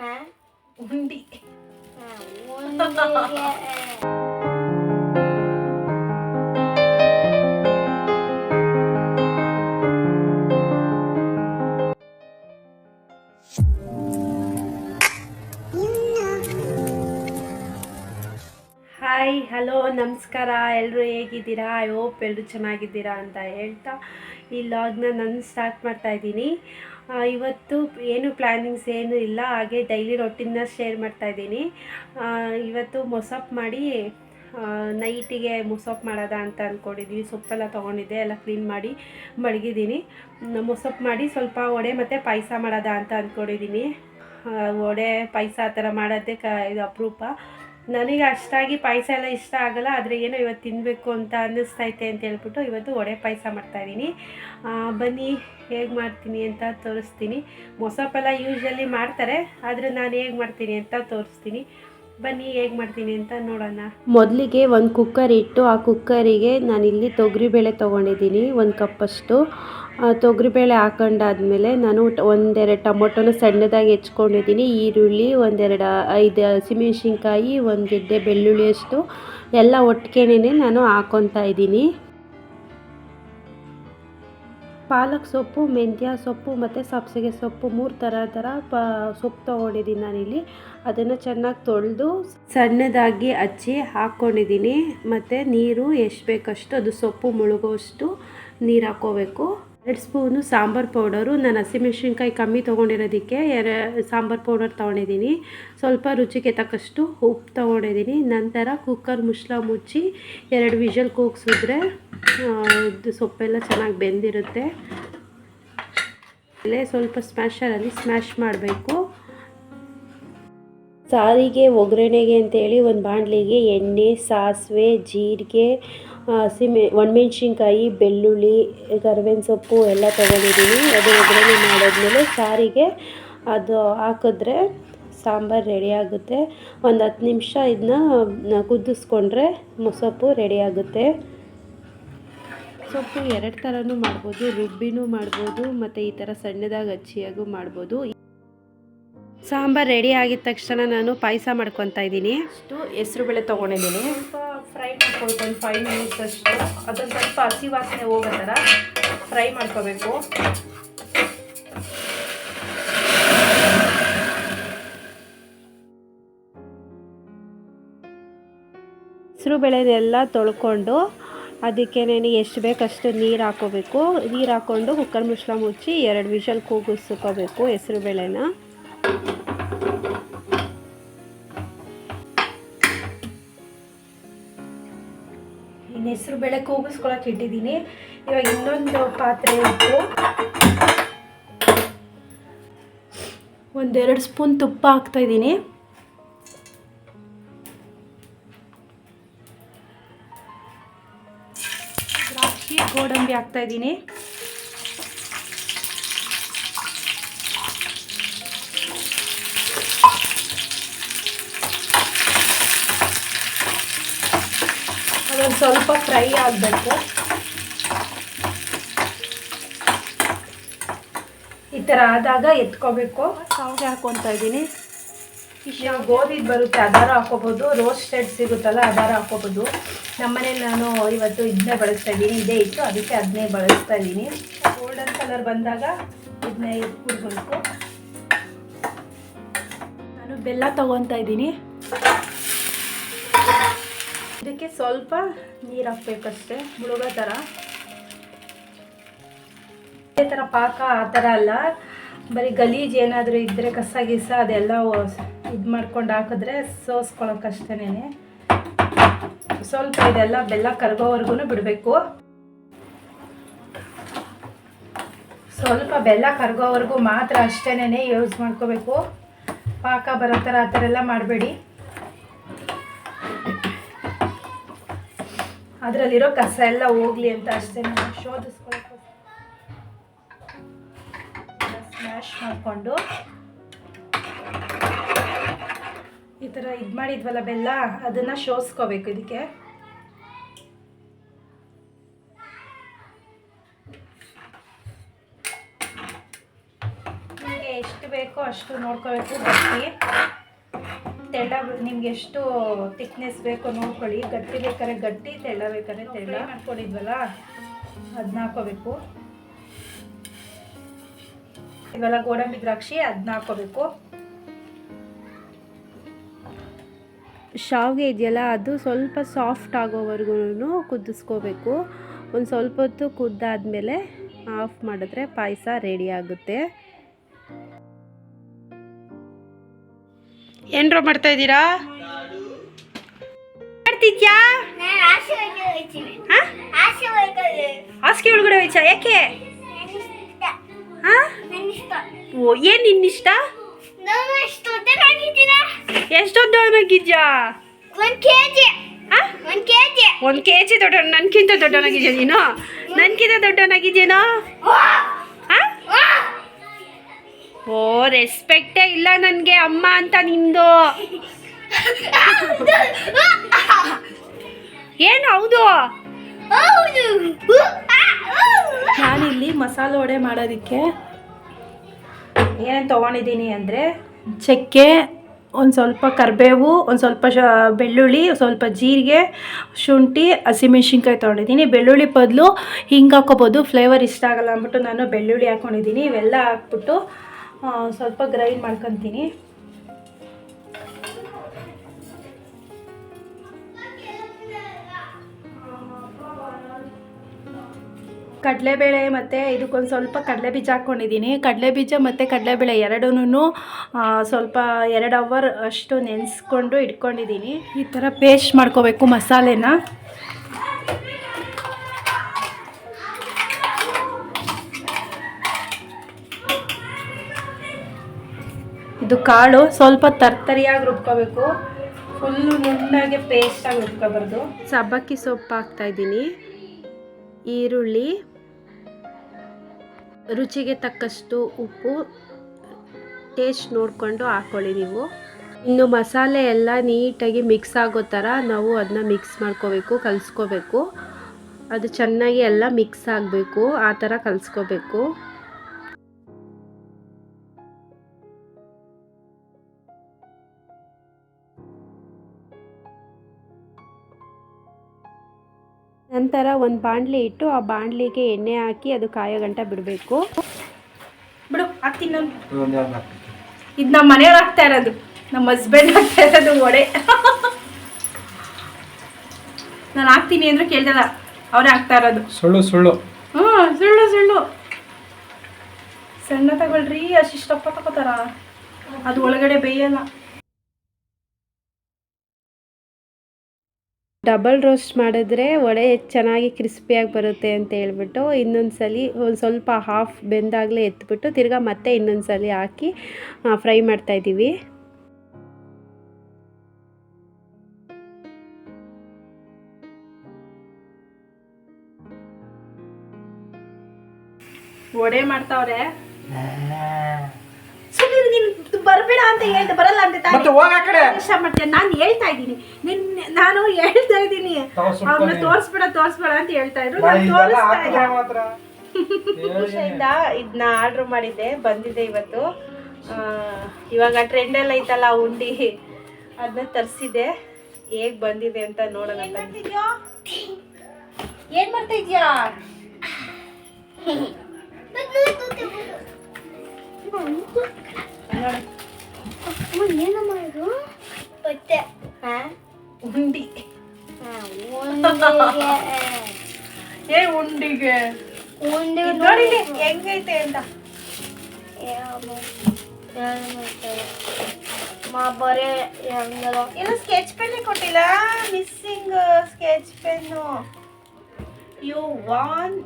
ಹಾ ಉಂಡಿ ಹಾ, ನಮಸ್ಕಾರ ಎಲ್ಲರೂ ಹೇಗಿದ್ದೀರಾ? ಐ ಹೋಪ್ ಎಲ್ಲರೂ ಚೆನ್ನಾಗಿದ್ದೀರಾ ಅಂತ ಹೇಳ್ತಾ ಈ ಲಾಗ್ನ ನಾನು ಸ್ಟಾರ್ಟ್ ಮಾಡ್ತಾ ಇದ್ದೀನಿ. ಇವತ್ತು ಏನು ಪ್ಲ್ಯಾನಿಂಗ್ಸ್ ಏನು ಇಲ್ಲ, ಹಾಗೆ ಡೈಲಿ ರೊಟ್ಟಿನ ಶೇರ್ ಮಾಡ್ತಾ ಇದ್ದೀನಿ. ಇವತ್ತು ಮೊಸಪ್ ಮಾಡಿ ನೈಟಿಗೆ ಮೊಸಪ್ ಮಾಡೋದ ಅಂತ ಅಂದ್ಕೊಂಡಿದ್ದೀವಿ ಸೊಪ್ಪೆಲ್ಲ ತೊಗೊಂಡಿದ್ದೆ, ಎಲ್ಲ ಕ್ಲೀನ್ ಮಾಡಿ ಮಡಗಿದ್ದೀನಿ. ಮೊಸಪ್ ಮಾಡಿ ಸ್ವಲ್ಪ ವಡೆ ಮತ್ತು ಪಾಯಸ ಮಾಡೋದ ಅಂತ ಅಂದ್ಕೊಂಡಿದ್ದೀನಿ ಒಡೆ ಪಾಯಸ ಆ ಥರ ಮಾಡೋದೇ ಕ ಇದು ಅಪರೂಪ. ನನಗೆ ಅಷ್ಟಾಗಿ ಪಾಯಸ ಎಲ್ಲ ಇಷ್ಟ ಆಗಲ್ಲ, ಆದರೆ ಏನೋ ಇವತ್ತು ತಿನ್ನಬೇಕು ಅಂತ ಅನ್ನಿಸ್ತೈತೆ ಅಂತ ಹೇಳ್ಬಿಟ್ಟು ಇವತ್ತು ವಡೆ ಪಾಯಸ ಮಾಡ್ತಾಯಿದ್ದೀನಿ ಬನ್ನಿ, ಹೇಗೆ ಮಾಡ್ತೀನಿ ಅಂತ ತೋರಿಸ್ತೀನಿ. ಮೊಸಪ್ಪೆಲ್ಲ ಯೂಶ್ವಲಿ ಮಾಡ್ತಾರೆ, ಆದರೆ ನಾನು ಹೇಗೆ ಮಾಡ್ತೀನಿ ಅಂತ ತೋರಿಸ್ತೀನಿ. ಬನ್ನಿ, ಹೇಗೆ ಮಾಡ್ತೀನಿ ಅಂತ ನೋಡೋಣ. ಮೊದಲಿಗೆ ಒಂದು ಕುಕ್ಕರ್ ಇಟ್ಟು, ಆ ಕುಕ್ಕರಿಗೆ ನಾನಿಲ್ಲಿ ತೊಗರಿಬೇಳೆ ತೊಗೊಂಡಿದ್ದೀನಿ, ಒಂದು ಕಪ್ಪಷ್ಟು ತೊಗರಿಬೇಳೆ ಹಾಕೊಂಡಾದ್ಮೇಲೆ ನಾನು ಒಂದೆರಡು ಟೊಮೊಟೊನ ಸಣ್ಣದಾಗಿ ಹೆಚ್ಕೊಂಡಿದ್ದೀನಿ, ಈರುಳ್ಳಿ, ಒಂದೆರಡು ಐದು ಹಸಿಮೆಣ್ಸಿನ್ಕಾಯಿ, ಒಂದು ಗೆಡ್ಡೆ ಬೆಳ್ಳುಳ್ಳಿಯಷ್ಟು ಎಲ್ಲ ಒಟ್ಟಿಗೆನೇ ನಾನು ಹಾಕೊತಾ ಇದ್ದೀನಿ. ಪಾಲಕ್ ಸೊಪ್ಪು, ಮೆಂತ್ಯ ಸೊಪ್ಪು ಮತ್ತು ಸಬ್ಸಿಗೆ ಸೊಪ್ಪು ಮೂರು ಥರ ಥರ ಪ, ಸೊಪ್ಪು ತೊಗೊಂಡಿದ್ದೀನಿ ನಾನಿಲ್ಲಿ. ಅದನ್ನು ಚೆನ್ನಾಗಿ ತೊಳೆದು ಸಣ್ಣದಾಗಿ ಹಚ್ಚಿ ಹಾಕ್ಕೊಂಡಿದ್ದೀನಿ. ಮತ್ತು ನೀರು ಎಷ್ಟು ಬೇಕಷ್ಟು, ಅದು ಸೊಪ್ಪು ಮುಳುಗೋಷ್ಟು ನೀರು ಹಾಕ್ಕೋಬೇಕು. ಎರಡು ಸ್ಪೂನು ಸಾಂಬಾರು ಪೌಡರು. ನಾನು ಹಸಿಮೆಣ್ಸಿನ್ಕಾಯಿ ಕಮ್ಮಿ ತೊಗೊಂಡಿರೋದಕ್ಕೆ ಎರ, ಸಾಂಬಾರು ಪೌಡರ್ ತೊಗೊಂಡಿದ್ದೀನಿ. ಸ್ವಲ್ಪ ರುಚಿಗೆ ತಕ್ಕಷ್ಟು ಉಪ್ಪು ತೊಗೊಂಡಿದ್ದೀನಿ. ನಂತರ ಕುಕ್ಕರ್ ಮುಚ್ಚಳ ಮುಚ್ಚಿ ಎರಡು ವಿಷಲ್ ಕೂಗಿಸಿದ್ರೆ ಇದು ಸೊಪ್ಪೆಲ್ಲ ಚೆನ್ನಾಗಿ ಬೆಂದಿರುತ್ತೆ. ಆಮೇಲೆ ಸ್ವಲ್ಪ ಸ್ಮ್ಯಾಶರಲ್ಲಿ ಸ್ಮ್ಯಾಶ್ ಮಾಡಬೇಕು. ಸಾರಿಗೆ ಒಗ್ಗರಣೆಗೆ ಅಂತೇಳಿ ಒಂದು ಬಾಣಲಿಗೆ ಎಣ್ಣೆ, ಸಾಸಿವೆ, ಜೀರಿಗೆ ಹಸಿಮೆ ಒಣಮೆಣ್ಸಿನ್ಕಾಯಿ, ಬೆಳ್ಳುಳ್ಳಿ, ಕರ್ಬೇವಿನ ಸೊಪ್ಪು ಎಲ್ಲ ತೊಗೊಂಡಿದ್ದೀನಿ ಅದು ಒಗ್ಗರಣೆ ಮಾಡಾದ್ಮೇಲೆ ಸಾರಿಗೆ ಅದು ಹಾಕಿದ್ರೆ ಸಾಂಬಾರು ರೆಡಿ ಆಗುತ್ತೆ. ಒಂದು ಹತ್ತು ನಿಮಿಷ ಇದನ್ನ ಕುದಿಸ್ಕೊಂಡ್ರೆ ಮೊಸಪ್ಪು ರೆಡಿ ಆಗುತ್ತೆ. ಸೊಪ್ಪು ಎರಡು ಥರನೂ ಮಾಡ್ಬೋದು. ರುಬ್ಬಿನೂ ಮಾಡ್ಬೋದು, ಮತ್ತು ಈ ಥರ ಸಣ್ಣದಾಗಿ ಹಚ್ಚಿಯಾಗೂ ಮಾಡ್ಬೋದು. ಸಾಂಬಾರು ರೆಡಿ ಆಗಿದ ತಕ್ಷಣ ನಾನು ಪಾಯಸ ಮಾಡ್ಕೊತಾ ಇದ್ದೀನಿ. ಅಷ್ಟು ಹೆಸ್ರು ಬೇಳೆ ತೊಗೊಂಡಿದ್ದೀನಿ. ಸ್ವಲ್ಪ ಫ್ರೈ ಒಂದು ಫೈವ್ ಮಿನಿಟ್ಸ್ ಅಷ್ಟು. ಅದೊಂದು ಸ್ವಲ್ಪ ಹಸಿ ವಾಸನೆ ಹೋಗೋ ಥರ ಫ್ರೈ ಮಾಡ್ಕೋಬೇಕು. ಹೆಸರು ಬೇಳೆನೆಲ್ಲ ತೊಳ್ಕೊಂಡು ಅದಕ್ಕೆ ನಾನು ಎಷ್ಟು ಬೇಕಷ್ಟು ನೀರು ಹಾಕೋಬೇಕು. ನೀರು ಹಾಕ್ಕೊಂಡು ಕುಕ್ಕರ್ ಮುಚ್ಚಳ ಮುಚ್ಚಿ ಎರಡು ವಿಷಲ್ ಕೂಗಿಸ್ಕೋಬೇಕು ಹೆಸರು ಬೇಳೆನ. ಬೇಳೆ ಕೂಗಿಸ್ಕೊಳಕ್ಕೆ ಇಟ್ಟಿದ್ದೀನಿ. ಇವಾಗ ಇನ್ನೊಂದು ಪಾತ್ರೆ ಇಟ್ಟು ಒಂದೆರಡು ಸ್ಪೂನ್ ತುಪ್ಪ ಹಾಕ್ತಾ ಇದ್ದೀನಿ. ದ್ರಾಕ್ಷಿ, ಗೋಡಂಬಿ ಹಾಕ್ತಾ ಅದೊಂದು ಸ್ವಲ್ಪ ಫ್ರೈ ಆಗಬೇಕು. ಈ ಥರ ಆದಾಗ ಎತ್ಕೋಬೇಕು. ಸಾವಿಗೆ ಹಾಕ್ಕೊತಾ ಇದ್ದೀನಿ. ನೀವು ಗೋಧಿ ಬರುತ್ತೆ ಅದಾರ ಹಾಕೋಬೋದು. ರೋಸ್ಟೆಡ್ ಸಿಗುತ್ತಲ್ಲ ಅದಾರ ಹಾಕೋಬೋದು. ನಮ್ಮನೇಲಿ ನಾನು ಇವತ್ತು ಇದನ್ನೇ ಬಳಸ್ತಾ ಇದ್ದೀನಿ. ಇದೇ ಇತ್ತು ಅದಕ್ಕೆ ಅದನ್ನೇ ಬಳಸ್ತಾ ಇದ್ದೀನಿ. ಗೋಲ್ಡನ್ ಕಲರ್ ಬಂದಾಗ ಇದನ್ನೇ ಇಟ್ಬಿಡ್ಬೇಕು ನಾನು ಬೆಲ್ಲ ತೊಗೊತಾ ಇದ್ದೀನಿ. ಇದಕ್ಕೆ ಸ್ವಲ್ಪ ನೀರು ಹಾಕ್ಬೇಕಷ್ಟೆ ಮುಳುಗೋ ಥರ. ಅದೇ ಥರ ಪಾಕ ಆ ಥರ ಅಲ್ಲ. ಬರೀ ಗಲೀಜು ಏನಾದರೂ ಇದ್ದರೆ ಕಸ ಗಿಸ ಅದೆಲ್ಲ ಇದು ಮಾಡ್ಕೊಂಡು ಹಾಕಿದ್ರೆ ಸೋಸ್ಕೊಳಕ್ಕಷ್ಟೇ ಸ್ವಲ್ಪ ಇದೆಲ್ಲ ಬೆಲ್ಲ ಕರಗೋವರೆಗೂ ಬಿಡಬೇಕು. ಸ್ವಲ್ಪ ಬೆಲ್ಲ ಕರಗೋವರೆಗೂ ಮಾತ್ರ ಅಷ್ಟೇನೆ ಯೂಸ್ ಮಾಡ್ಕೋಬೇಕು. ಪಾಕ ಬರೋ ಥರ ಆ ಥರ ಎಲ್ಲ ಮಾಡಬೇಡಿ. ಅದರಲ್ಲಿರೋ ಕಸ ಎಲ್ಲ ಹೋಗ್ಲಿ ಅಂತ ಅಷ್ಟೇ ನಾನು ಶೋಧಿಸ್ಕೊಳ್ಬೇಕು ಸ್ಮ್ಯಾಶ್ ಮಾಡಿಕೊಂಡು. ಈ ಥರ ಇದು ಮಾಡಿದ್ವಲ್ಲ ಬೆಲ್ಲ, ಅದನ್ನು ಶೋಧಿಸ್ಕೋಬೇಕು ಇದಕ್ಕೆ. ನಿಮಗೆ ಎಷ್ಟು ಬೇಕೋ ಅಷ್ಟು ನೋಡ್ಕೋಬೇಕು ಗಟ್ಟಿ ತೆಳ್ಳ ನಿಮ್ಗೆ ಎಷ್ಟು ತಿಕ್ನೆಸ್ ಬೇಕೋ ನೋಡ್ಕೊಳ್ಳಿ. ಗಟ್ಟಿ ಬೇಕಾದ್ರೆ ಗಟ್ಟಿ ತೆಳ್ಳ ಬೇಕಾದ್ರೆ ತೆಳ್ಳ. ಮಾಡ್ಕೊಂಡಿದ್ವಲ್ಲ? ಅದನ್ನ ಹಾಕೋಬೇಕು ಇವೆಲ್ಲ ಗೋಡಂಬಿ ದ್ರಾಕ್ಷಿ ಅದನ್ನ ಹಾಕೋಬೇಕು ಶಾವಿಗೆ ಇದೆಯಲ್ಲ ಅದು ಸ್ವಲ್ಪ ಸಾಫ್ಟ್ ಆಗೋವರೆಗೂ ಕುದಿಸ್ಕೋಬೇಕು. ಒಂದು ಸ್ವಲ್ಪ ಹೊತ್ತು ಕುದ್ದಾದಮೇಲೆ ಆಫ್ ಮಾಡಿದ್ರೆ ಪಾಯಸ ರೆಡಿ ಆಗುತ್ತೆ. ಏನ್ರೋ ಮಾಡ್ತಾ ಇದ್ದೀರಾ? ಮಾಡ್ತಿದ್ಯಾ? ಹಾಸಿಗೆ ಒಳಗಡೆ ಹೋಯ್ಚ ಯಾಕೆ? ಓ ಏನು ನಿನ್ನಿಷ್ಟ? ನಾನು ಎಷ್ಟು ದೊಡ್ಡದಾಗಿದ್ದೀರಾ ಎಷ್ಟೊಂದವನಾಗಿದ್ಯಾ ಒಂದು ಕೆ ಜಿ ದೊಡ್ಡ ನನ್ಕಿಂತ ದೊಡ್ಡನಾಗಿದ್ಯಾ ನೀನು? ನನ್ಕಿಂತ ದೊಡ್ಡನಾಗಿದ್ಯೇನೋ ಓ ರೆಸ್ಪೆಕ್ಟೇ ಇಲ್ಲ ನನಗೆ ಅಮ್ಮ ಅಂತ ನಿಂದು. ಏನು ಹೌದು? ನಾನಿಲ್ಲಿ ಮಸಾಲೆ ವಡೆ ಮಾಡೋದಕ್ಕೆ ಏನೇನು ತೊಗೊಂಡಿದ್ದೀನಿ ಅಂದರೆ ಚಕ್ಕೆ, ಒಂದು ಸ್ವಲ್ಪ ಕರಿಬೇವು, ಒಂದು ಸ್ವಲ್ಪ ಶ, ಬೆಳ್ಳುಳ್ಳಿ ಸ್ವಲ್ಪ ಜೀರಿಗೆ, ಶುಂಠಿ, ಹಸಿಮೆಣ್ಸಿನ್ಕಾಯಿ ತೊಗೊಂಡಿದ್ದೀನಿ. ಬೆಳ್ಳುಳ್ಳಿ ಬದಲು ಹಿಂಗೆ ಹಾಕೋಬೋದು. ಫ್ಲೇವರ್ ಇಷ್ಟ ಆಗಲ್ಲ ಅಂದ್ಬಿಟ್ಟು ನಾನು ಬೆಳ್ಳುಳ್ಳಿ ಹಾಕ್ಕೊಂಡಿದ್ದೀನಿ ಇವೆಲ್ಲ ಹಾಕ್ಬಿಟ್ಟು ಸ್ವಲ್ಪ ಗ್ರೈಂಡ್ ಮಾಡ್ಕೊತೀನಿ. ಕಡಲೆಬೇಳೆ ಮತ್ತು ಇದಕ್ಕೊಂದು ಸ್ವಲ್ಪ ಕಡಲೆ ಬೀಜ ಹಾಕ್ಕೊಂಡಿದ್ದೀನಿ ಕಡಲೆ ಬೀಜ ಮತ್ತು ಕಡಲೆಬೇಳೆ ಎರಡೂ ಸ್ವಲ್ಪ ಎರಡು ಅವರ್ ಅಷ್ಟು ನೆನೆಸ್ಕೊಂಡು ಇಟ್ಕೊಂಡಿದ್ದೀನಿ. ಈ ಥರ ಪೇಸ್ಟ್ ಮಾಡ್ಕೋಬೇಕು ಮಸಾಲೆನ. ಇದು ಕಾಳು ಸ್ವಲ್ಪ ತರ್ತರಿಯಾಗಿ ರುಬ್ಕೋಬೇಕು. ಫುಲ್ಲು ಪೇಸ್ಟ್ ಪೇಸ್ಟಾಗಿ ರುಬ್ಕೋಬಾರ್ದು. ಸಬ್ಬಕ್ಕಿ ಸೊಪ್ಪು ಹಾಕ್ತಾ ಇದ್ದೀನಿ. ಈರುಳ್ಳಿ, ರುಚಿಗೆ ತಕ್ಕಷ್ಟು ಉಪ್ಪು ಟೇಸ್ಟ್ ನೋಡಿಕೊಂಡು ಹಾಕ್ಕೊಳ್ಳಿ ನೀವು. ಇನ್ನು ಮಸಾಲೆ ಎಲ್ಲ ನೀಟಾಗಿ ಮಿಕ್ಸ್ ಆಗೋ ಥರ ನಾವು ಅದನ್ನ ಮಿಕ್ಸ್ ಮಾಡ್ಕೋಬೇಕು, ಕಲಿಸ್ಕೋಬೇಕು. ಅದು ಚೆನ್ನಾಗಿ ಎಲ್ಲ ಮಿಕ್ಸ್ ಆಗಬೇಕು, ಆ ಥರ ಕಲಿಸ್ಕೋಬೇಕು. ನಂತರ ಒಂದು ಬಾಣ್ಲಿ ಇಟ್ಟು ಆ ಬಾಂಡ್ಲಿಗೆ ಎಣ್ಣೆ ಹಾಕಿ ಅದು ಕಾಯೋ ಗಂಟ ಬಿಡಬೇಕು. ಬಿಡು ಹಾಕ್ತೀನಿ ನಾನು. ಇದು ನಮ್ಮ ಮನೆಯವ್ರು ಹಾಕ್ತಾ ಇರೋದು. ನಮ್ಮ ಹಸ್ಬೆಂಡ್ ಹಾಕ್ತಾ ಇರೋದು ಒಡೆ ನಾನು ಹಾಕ್ತೀನಿ ಅಂದ್ರೆ ಕೇಳ್ದಲ್ಲ ಅವರೇ ಹಾಕ್ತಾ ಇರೋದು. ಸುಳ್ಳು ಸುಳ್ಳು. ಹ್ಞೂ ಸುಳ್ಳು ಸುಳ್ಳು. ಸಣ್ಣ ತಗೊಳ್ರಿ ಅಷ್ಟಿಷ್ಟಪ್ಪ ತಗೋತಾರ. ಅದು ಒಳಗಡೆ ಬೇಯಲ್ಲ. ಡಬಲ್ ರೋಸ್ಟ್ ಮಾಡಿದ್ರೆ ವಡೆ ಚೆನ್ನಾಗಿ ಕ್ರಿಸ್ಪಿಯಾಗಿ ಬರುತ್ತೆ ಅಂತ ಹೇಳ್ಬಿಟ್ಟು ಇನ್ನೊಂದು ಸಲ ಒಂದು ಸ್ವಲ್ಪ ಹಾಫ್ ಬೆಂದಾಗಲೇ ಎತ್ಬಿಟ್ಟು ತಿರ್ಗಾ ಮತ್ತೆ ಇನ್ನೊಂದು ಸಲ ಹಾಕಿ ಫ್ರೈ ಮಾಡ್ತಾಯಿದ್ದೀವಿ ವಡೆ ಮಾಡ್ತಾವ್ರೆ? ಬರಬೇಡ ಅಂತ ಹೇಳ್ದೆ ಬರಲ್ಲ ಅಂತ ತಾನೇ? ಮತ್ತೆ ಹೋಗ ಆ ಕಡೆ. ಇಷ್ಟ ಮಾಡ್ತೀಯ ನಾನು ಹೇಳ್ತಾ ಇದ್ದೀನಿ. ನಿನ್ ನಾನು ಹೇಳ್ತಾ ಇದ್ದೀನಿ. ಅವ್ರನ್ನ ನೀನು. ತೋರಿಸ್ಬೇಡ ತೋರಿಸ್ಬೇಡ ಅಂತ ಹೇಳ್ತಾ ಇದ್ರು. ನಾನು ಇದೆಲ್ಲ ತೋರಿಸ್ತಾ ಹಾಕಿದ್ರೆ ಇಲ್ಲ ಮಾತ್ರ. ಖುಷಿಯಿಂದ ಇದನ್ನ ಆರ್ಡರ್ ಮಾಡಿದ್ದೆ ಬಂದಿದೆ ಇವತ್ತು. ಇವಾಗ ಟ್ರೆಂಡ್ ಎಲ್ಲ ಐತಲ್ಲ ಉಂಡಿ. ಅದನ್ನ ತರಿಸಿದೆ ಹೇಗ್ ಬಂದಿದೆ ಅಂತ ನೋಡೋಣ ಬನ್ನಿ. ಏನ್ ಮಾಡ್ತಾ ಇದ್ಯಾ ಏನು ಮಾಡೋದು ಮತ್ತೆ ಹಾ ಉಂಡಿ ಹಾ, ಒಂದಿಗೆ ಏ ಉಂಡಿಗೆ ಒಂದು ನೋಡಿ ಇಲ್ಲಿ ಹೆಂಗೈತೆ ಅಂತ ಮಾ ಬರೇ ಹೆಂಗಲ್ಲ ಇಲ್ಲ ಸ್ಕೆಚ್ ಪೆನ್ ಕೊಟ್ಟಿಲ್ಲ missing sketch pen you want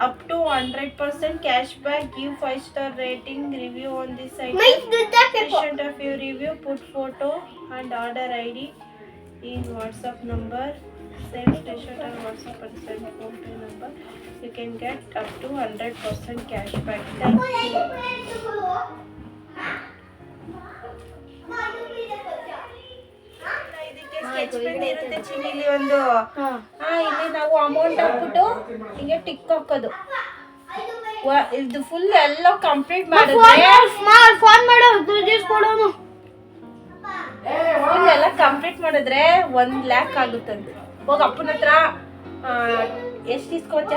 up to 100% cashback. Give 5 star rating, review on this site. Patient of your review, put photo and order ID in WhatsApp number. Same station or WhatsApp and send phone number. You can get up to 100% cashback. Thank you. ಇರುತ್ತೆ ಚಿನ್ನಿಲಿ ಒಂದು. ಹಾ. ಇಲ್ಲಿ ನಾವು amount ಹಾಕ್ಬಿಟ್ಟು ಹಿಂಗೆ tick ಹಾಕೋದು. ವ- ಇದು ಫುಲ್ ಎಲ್ಲ ಕಂಪ್ಲೀಟ್ ಮಾಡಿದ್ರೆ ಫೋನ್ ಮಾಡು ದುಡ್ಡು ಇಸ್ಕೊಡೋನು ಫುಲ್ ಎಲ್ಲ ಕಂಪ್ಲೀಟ್ ಮಾಡಿದ್ರೆ ಒಂದ್ ಲ್ಯಾಕ್ ಆಗುತ್ತಂತೆ. ಹೋಗ ಅಪ್ಪನ ಹತ್ರ ಎಷ್ಟು ಇಸ್ಕೋತ?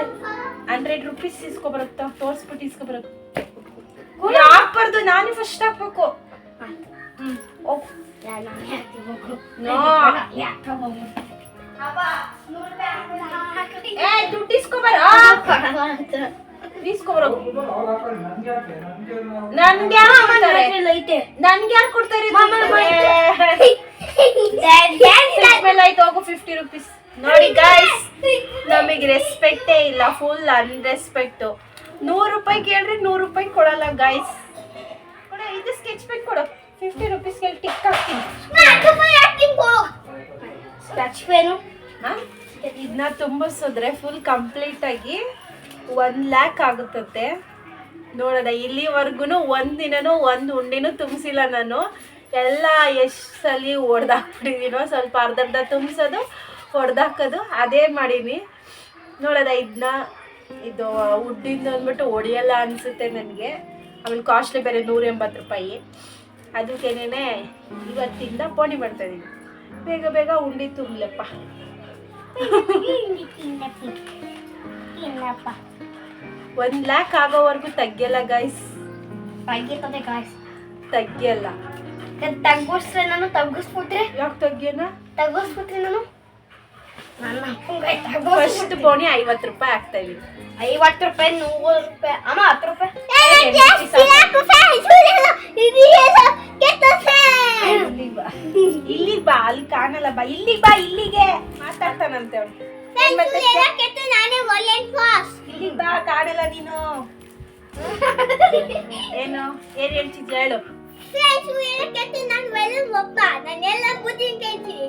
ಹಂಡ್ರೆಡ್ ರುಪೀಸ್ ಇಸ್ಕೊ ಬರುತ್ತಾ ತೋರ್ಸ್ಬಿಟ್ಟು ಇಸ್ಕೊ ಬರುತ್ತೆ ಹಾಕ್ಬಾರ್ದು ನಾನೇ ಫಸ್ಟ್ ಹಾಕ್ಬೇಕು. ಹ್ಮ್. ಹೋಗ್. ನನ್ಗೆ ಯಾರು ಕೊಡ್ತಾರೆ ಫಿಫ್ಟಿ ರುಪೀಸ್ ನೋಡಿ ಗಾಯ್ಸ್ ನಮಗೆ ರೆಸ್ಪೆಕ್ಟೇ ಇಲ್ಲ ಫುಲ್ ಅನ್ರೆಸ್ಪೆಕ್ಟ್ ನೂರು ರೂಪಾಯಿ ಕೇಳ್ರಿ ನೂರು ರೂಪಾಯಿ ಕೊಡಲ್ಲ ಗಾಯ್ಸ್ ಇದು ಸ್ಕೆಚ್ ಪೆನ್ ಕೊಡು ಫಿಫ್ಟಿ ರುಪೀಸ್ ಕೇಳಿ ಟಿಕ್ ಹಾಕ್ತೀನಿ. ಟಚ್ ಪೇನು ಇದನ್ನ ತುಂಬಿಸಿದ್ರೆ ಫುಲ್ ಕಂಪ್ಲೀಟ್ ಆಗಿ ಒನ್ ಲ್ಯಾಕ್ ಆಗುತ್ತಂತೆ. ನೋಡೋದ ಇಲ್ಲಿವರೆಗೂ ಒಂದು ದಿನನೂ ಒಂದು ಉಂಡಿನೂ ತುಂಬಿಸಿಲ್ಲ ನಾನು. ಎಲ್ಲ ಎಷ್ಟು ಸಲ ಹೊಡೆದಾಕ್ಬಿಟ್ಟಿದ್ದೀನೋ ಸ್ವಲ್ಪ ಅರ್ಧ ಅರ್ಧ ತುಂಬಿಸೋದು ಹೊಡೆದಾಕೋದು ಅದೇ ಮಾಡೀನಿ. ನೋಡೋದ ಇದನ್ನ ಇದು ಉಡ್ಡಿಂದು ಅಂದ್ಬಿಟ್ಟು ಹೊಡೆಯಲ್ಲ ಅನಿಸುತ್ತೆ ನನಗೆ. ಆಮೇಲೆ ಕಾಸ್ಟ್ಲಿ ಬೇರೆ ನೂರ ಎಂಬತ್ತು ರೂಪಾಯಿ. ಅದಕ್ಕೇನೆ ಇವತ್ತಿಂದ ಪೋಣಿ ಮಾಡ್ತಾಯಿದ್ದೀನಿ ಬೇಗ ಬೇಗ ಉಂಡಿ ತುಂಬಲಪ್ಪ. ಒಂದ್ ಲ್ಯಾಕ್ ಆಗೋವರೆಗೂ ತಗ್ಗಿಯಲ್ಲ ಗೈಸ್ ಆಗಿರ್ತದೆ ಗಾಯ್ಸ್ ತಗ್ಗಿಯಲ್ಲ ತಗ್ಗಿಸ್ರೆ ನಾನು ತಗ್ಗಿಸ್ಬಿಟ್ರೆ? ಯಾಕೆ ತಗ್ಗಿಯನ ತಗ್ಗಿಸ್ಬಿಟ್ರೆ ನಾನು? ಫಸ್ಟ್ ಬೋಣಿ ಐವತ್ತು ರೂಪಾಯಿ ಹಾಕ್ತಾ ಇದೀನಿ. ಐವತ್ತು ರೂಪಾಯಿ ನೂರು ರೂಪಾಯಿ ಅಮ್ಮ ಹತ್ತು ರೂಪಾಯಿ. ಕಾಣಲ್ಲ ಬಾ ಇಲ್ಲಿಗ್. ಮಾತಾಡ್ತಾನಂತೆ ಇಲ್ಲಿ ಇಲ್ಲಿ ಬಾ ಕಾಡಲ್ಲ ನೀನು. ಏನು ಏನ್ ಹೇಳ್ತಿದ್ಯ ಹೇಳು. ನಾನೆಲ್ಲ ಬುದ್ಧಿ ಕೇಳ್ತೀನಿ